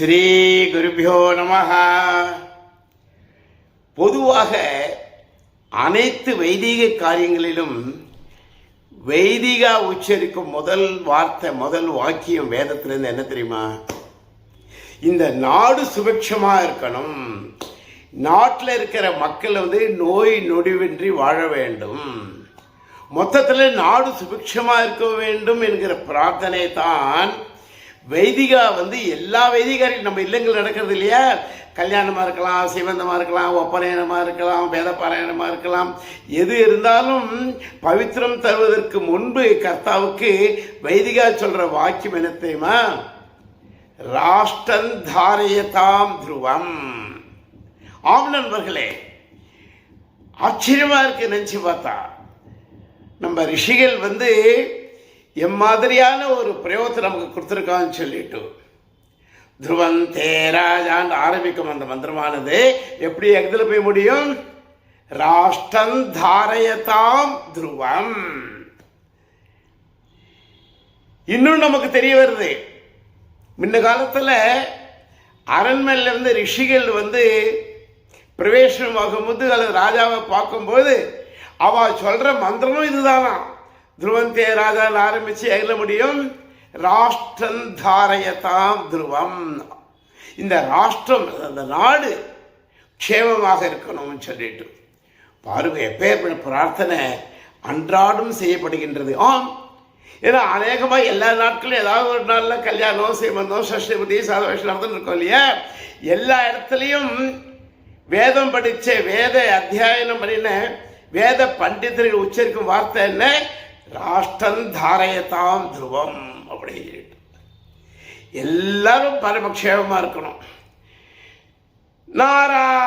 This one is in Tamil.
ஸ்ரீ குருபியோ நமஹ. பொதுவாக அனைத்து வைதிக காரியங்களிலும் வைதிகா உச்சரிக்கும் முதல் வார்த்தை முதல் வாக்கியம் வேதத்திலிருந்து என்ன தெரியுமா? இந்த நாடு சுபிக்ஷமா இருக்கணும். நாட்டில் இருக்கிற மக்கள் வந்து நோய் நொடிவின்றி வாழ வேண்டும். மொத்தத்தில் நாடு சுபிக்ஷமாக இருக்க வேண்டும் என்கிற பிரார்த்தனை தான் வைதிகா வந்து எல்லா வைதிகாரையும் நம்ம இல்லங்கள் நடக்கிறது இல்லையா? கல்யாணமாக இருக்கலாம் சிவந்தமாக இருக்கலாம் ஒப்பராயணமாக இருக்கலாம் வேதபாராயணமாக இருக்கலாம். எது இருந்தாலும் பவித்திரம் தருவதற்கு முன்பு கர்த்தாவுக்கு வைதிகா சொல்கிற வாக்கியம் என்ன தெரியுமா? ராஷ்டன் தாரியதாம் துருவம். ஆம் நண்பர்களே ஆச்சரியமாக இருக்கு நினச்சி பார்த்தா. நம்ம ரிஷிகள் வந்து எம்மாதிரியான ஒரு பிரயோகத்தை நமக்கு கொடுத்துருக்கான்னு சொல்லிட்டு துருவம் தேராஜான்னு ஆரம்பிக்கும் அந்த மந்திரமானது எப்படி எதில் போய் முடியும்? ராஷ்டம் தாரயதாம் துருவம். இன்னும் நமக்கு தெரிய வருது முன்ன காலத்தில் அரண்மனையில் இருந்து ரிஷிகள் வந்து பிரவேசனம் ஆகும்போது அல்லது ராஜாவை பார்க்கும்போது அவ சொல்ற மந்திரமும் இதுதானா? துருவந்தே ராஜாவில் ஆரம்பிச்சு எகில முடியும் ராஷ்டிரம் தாரயதாம் துருவம் இந்த ராஷ்டிரம் அந்த நாடு க்ஷேமமாக இருக்கணும்னு சொல்லிட்டு. பாருங்க எப்பேற்பட்ட பிரார்த்தனை அன்றாடம் செய்யப்படுகின்றது. ஆம் ஏன்னா அநேகமாக எல்லா நாட்களும் ஏதாவது ஒரு நாளில் கல்யாணம் சீமந்தம் சஷ்டிபதி சாதவேஷம் இருக்கும் இல்லையா? எல்லா இடத்துலையும் வேதம் படித்த வேத அத்தியாயனம் பண்ணின வேத பண்டிதர்கள் உச்சரிக்கும் வார்த்தை என்ன? ராஷ்டன் தாரயதாம் துருவம் அப்படின்னு சொல்லிட்டு. எல்லாரும் பரமக்ஷேமமா இருக்கணும். நாரா